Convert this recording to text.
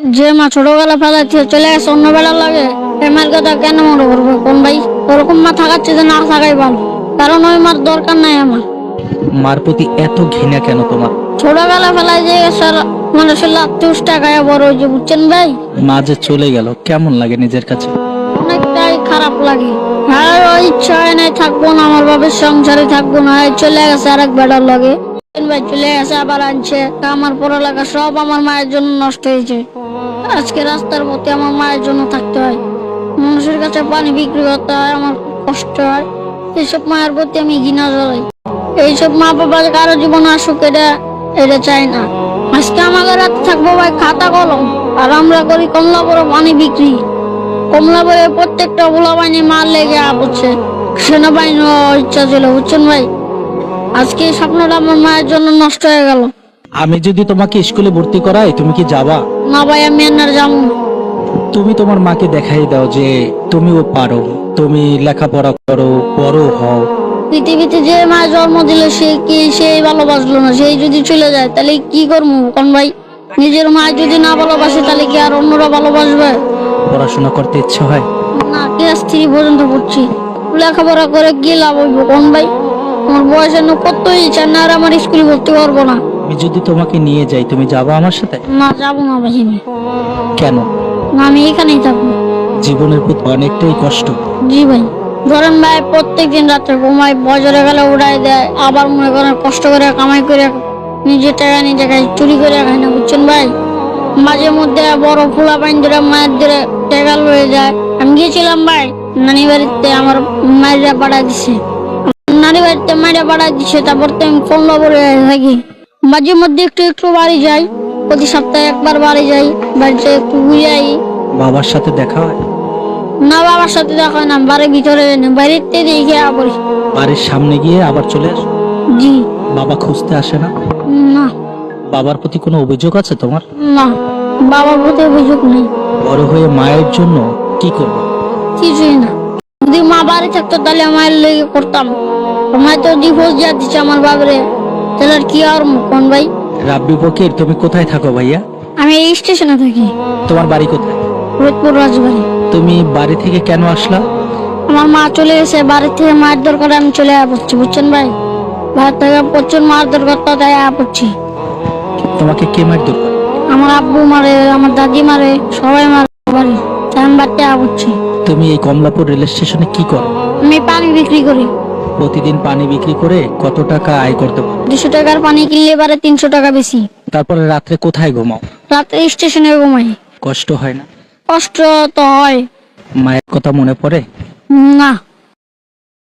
যে মা ছোটবেলা ফেলাচ্ছে চলে গেছে অন্য বেলা লাগে। এই মার কথা কেন মনে করব? কোন ভাই? ওরকম মা থাকাচ্ছে যে না থাকাই ভালো। কারণ ওই মার দরকার নাই আমার। মার প্রতি এত ঘৃণা কেন তোমার? ছোটবেলা ফেলায় যে স্যার মানুষের লাত্তুস টাকায় বড় হয়েছে বুঝছেন ভাই? মা যে চলে গেল কেমন লাগে নিজের কাছে? অনেকটাই খারাপ লাগে। হ্যাঁ ওই ইচ্ছা হয় নাই থাকব না আমার বাবার সংসারে থাকব না। চলে গেছে আরেক বেটার লাগে। ভাই চলে গেছে আবার আনছে। তা আমার পড়ালেখা সব আমার মায়ের জন্য নষ্ট হয়েছে। আজকে রাস্তার পথে আমার মায়ের জন্য থাকতে হয়। মানুষের কাছে পানি বিক্রি করতে হয়, আমার কষ্ট হয়। এইসব মায়ের প্রতি আমি ঘৃণা জ্বলাই এইসব মা বাবা কারও জীবন আসুক, এটা এটা চাই না। আজকে আমাদের রাতে থাকব ভাই খাতা কলম, আর আমরা করি কমলা বড় পানি বিক্রি। কমলা বইয়ে প্রত্যেকটা গোলা বাহিনী মার লেগে আপছে সেনাবাহিনী ইচ্ছা ছিল, বুঝছেন ভাই? আজকে স্বপ্নটা আমার মায়ের জন্য নষ্ট হয়ে গেল। আমি যদি তোমাকে স্কুলে ভর্তি করাই তুমি কি যাবা? না ভাই আমি আর যাব। তুমি তোমার মাকে দেখাই দাও যে তুমিও পারো তুমি লেখাপড়া করো বড় হও। পৃথিবীতে যে মা জন্ম দিল সে কি সেই ভালোবাসলো না? সেই যদি চলে যায় তাহলে কি করব? কোন ভাই নিজের মা যদি না ভালোবাসে তাহলে কি আর অন্যরা ভালোবাসবে? পড়াশোনা করতে ইচ্ছে হয়? না ক্লাস থ্রি পর্যন্ত পড়ছি। লেখাপড়া করে কি লাভ হইব? কোন ভাই? আমার বয়স এখনও কত ইচ্ছা না আর আমার স্কুলে ভর্তি করব না। আমি যদি তোমাকে নিয়ে যাই তুমি যাবা আমার সাথে? না যাব না ভাই আমি কেন? না আমি এখানেই থাকব। জীবনের প্রতি অনেকটাই কষ্ট। জি ভাই। ধরেন ভাই প্রত্যেকদিন রাত্রে ঘুমাই বজরে গেলে উড়াই দেয় আবার মনে করেন কষ্ট করে কামাই করে নিজের টাকা নিজে খাই চুরি করে খাই না বুঝছেন ভাই? মাঝে মধ্যে বড় ফুলা পাইন ধরে মায়ের ধরে টেকা লয়ে যায়। আমি গিয়েছিলাম ভাই নানি বাড়িতে আমার মায়েরা পাড়া দিছে। নানি বাড়িতে মায়েরা পাড়া দিছে তারপর তো আমি ফোন বলে থাকি মাঝে মধ্যে একটু একটু বাড়ি যাই প্রতি সপ্তাহে একবার বাড়ি যাই বাড়িতে একটু ঘুরে আই বাবার সাথে দেখা হয়? না বাবার সাথে দেখা হয় না বাড়ির ভিতরে থেকে দেখে পড়ি বাড়ির সামনে গিয়ে আবার চলে আসো? জি। বাবা খুঁজতে আসে না? না। বাবার প্রতি কোনো অভিযোগ আছে তোমার? না বাবার প্রতি অভিযোগ নেই। বড় হয়ে মায়ের জন্য কি করবে? কিছুই না। যদি মা বাড়ি থাকতো তাহলে মায়ের লেগে করতাম। মায় তো ডিভোর্স যা দিচ্ছে আমার বাবারে তাহলে আর কি আর কোন ভাই? রাব্বি ফকির তুমি কোথায় থাকো ভাইয়া? আমি এই স্টেশনে থাকি। তোমার বাড়ি কোথায়? ফরিদপুর রাজবাড়ি। তুমি বাড়ি থেকে কেন আসলা? আমার মা চলে গেছে বাড়ি থেকে মায়ের দরকারে আমি চলে পড়ছি বুঝছেন ভাই? বাড়ি থেকে প্রচুর মার দরকার তো তাই আয়া পড়ছি তোমাকে কে মার দরকার? আমার আব্বু মারে আমার দাদি মারে সবাই মারে বাড়ি। তাই আমি বাড়িতে আয়া পড়ছি তুমি এই কমলাপুর রেল স্টেশনে কি করো? আমি পানি বিক্রি করি। প্রতিদিন পানি বিক্রি করে কত টাকা আয় করতে পারো দুশো টাকার পানি কিনলে এবারে তিনশো টাকা বেশি। তারপরে রাত্রে কোথায় ঘুমাও? রাত্রে স্টেশনে ঘুমাই। কষ্ট হয় না? কষ্ট তো হয়। মায়ের কথা মনে পড়ে? না।